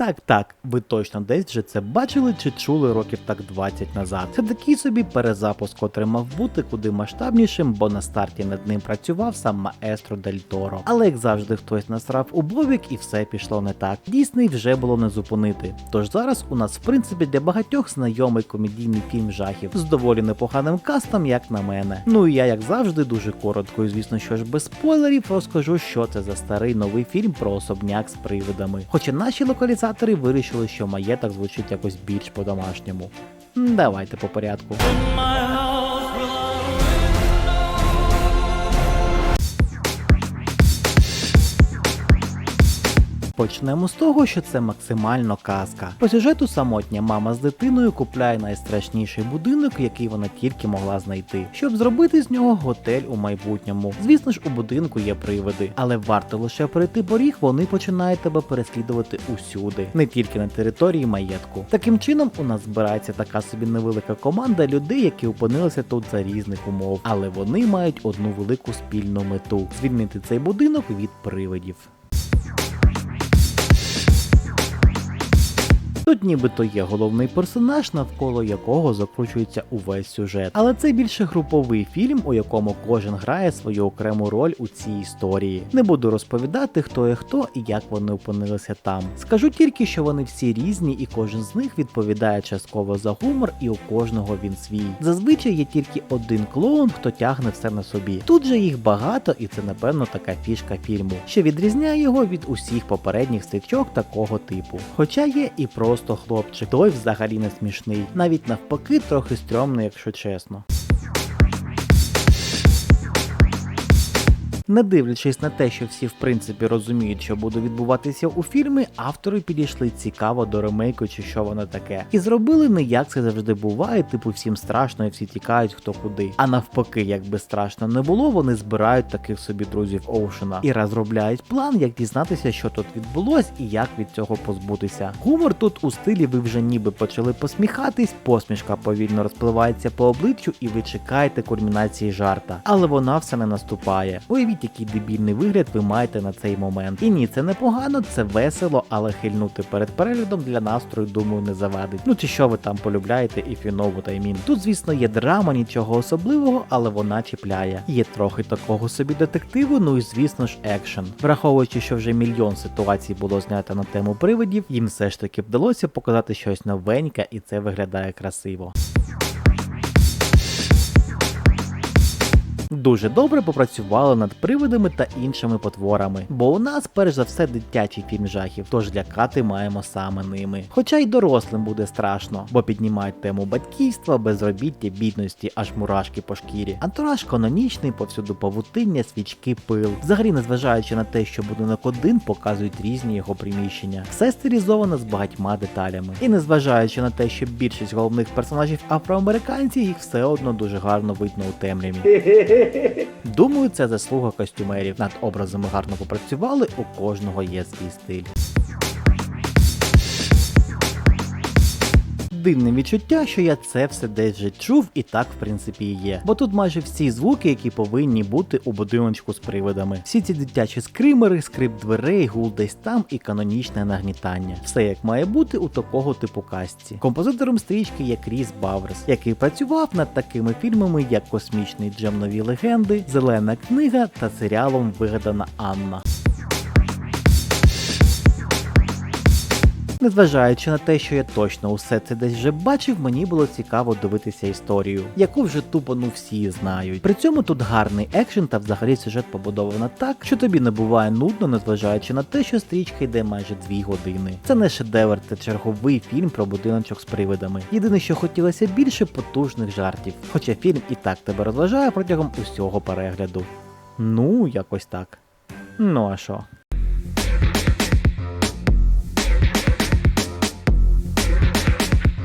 Так, так, ви точно десь вже це бачили чи чули років так 20 назад. Це такий собі перезапуск, котрий мав бути куди масштабнішим, бо на старті над ним працював сам маестро Дель Торо. Але як завжди, хтось насрав у бобік і все пішло не так. Дійсний вже було не зупинити. Тож зараз у нас, в принципі, для багатьох знайомий комедійний фільм жахів з доволі непоганим кастом, як на мене. Ну і я, як завжди, дуже коротко, і звісно, що ж без спойлерів розкажу, що це за старий новий фільм про особняк з привидами. Хоча наші локалізатори вирішили, що маєток звучить якось більш по-домашньому. Давайте по порядку. Почнемо з того, що це максимально казка. По сюжету самотня мама з дитиною купляє найстрашніший будинок, який вона тільки могла знайти, щоб зробити з нього готель у майбутньому. Звісно ж, у будинку є привиди, але варто лише перейти поріг, вони починають тебе переслідувати усюди, не тільки на території маєтку. Таким чином, у нас збирається така собі невелика команда людей, які опинилися тут за різних умов, але вони мають одну велику спільну мету звільнити цей будинок від привидів. Тут нібито є головний персонаж, навколо якого закручується увесь сюжет. Але це більше груповий фільм, у якому кожен грає свою окрему роль у цій історії. Не буду розповідати, хто є хто і як вони опинилися там. Скажу тільки, що вони всі різні, і кожен з них відповідає частково за гумор, і у кожного він свій. Зазвичай є тільки один клоун, хто тягне все на собі. Тут же їх багато, і це напевно така фішка фільму, що відрізняє його від усіх попередніх стрічок такого типу. Хоча є і просто хлопчик, той взагалі не смішний, навіть навпаки, трохи стрьомний, якщо чесно. Не дивлячись на те, що всі в принципі розуміють, що буде відбуватися у фільмі, автори підійшли цікаво до ремейку чи що воно таке, і зробили не як це завжди буває, типу всім страшно і всі тікають хто куди. А навпаки, якби страшно не було, вони збирають таких собі друзів Оушена і розробляють план, як дізнатися, що тут відбулось і як від цього позбутися. Гумор тут у стилі ви вже ніби почали посміхатись, посмішка повільно розпливається по обличчю, і ви чекаєте кульмінації жарта, але вона все не наступає. Уявіть, який дебільний вигляд ви маєте на цей момент. І ні, це не погано, це весело, але хильнути перед переглядом для настрою, думаю, не завадить. Ну чи що ви там полюбляєте, you know what I. Тут, звісно, є драма, нічого особливого, але вона чіпляє. Є трохи такого собі детективу, ну і звісно ж екшен. Враховуючи, що вже мільйон ситуацій було знято на тему привидів, їм все ж таки вдалося показати щось новеньке, і це виглядає красиво. Дуже добре попрацювали над привидами та іншими потворами, бо у нас перш за все дитячий фільм жахів, тож лякати маємо саме ними. Хоча й дорослим буде страшно, бо піднімають тему батьківства, безробіття, бідності, аж мурашки по шкірі. Антураж канонічний, повсюду павутиння, свічки, пил. Взагалі, незважаючи на те, що будинок один показують різні його приміщення. Все стилізовано з багатьма деталями. І незважаючи на те, що більшість головних персонажів афроамериканці, їх все одно дуже гарно видно у темряві. Думаю, це заслуга костюмерів. Над образами гарно попрацювали, у кожного є свій стиль. Дивне відчуття, що я це все десь вже чув, і так в принципі і є. Бо тут майже всі звуки, які повинні бути у будиночку з привидами. Всі ці дитячі скримери, скрип дверей, гул десь там і канонічне нагнітання. Все як має бути у такого типу кастці. Композитором стрічки є Кріс Баврес, який працював над такими фільмами, як Космічний джем нові легенди, Зелена книга та серіалом Вигадана Анна. Незважаючи на те, що я точно усе це десь вже бачив, мені було цікаво дивитися історію, яку вже тупо ну всі знають. При цьому тут гарний екшен та взагалі сюжет побудовано так, що тобі не буває нудно, незважаючи на те, що стрічка йде майже дві години. Це не шедевр, це черговий фільм про будиночок з привидами. Єдине, що хотілося більше потужних жартів. Хоча фільм і так тебе розважає протягом усього перегляду. Ну, якось так. Ну а що?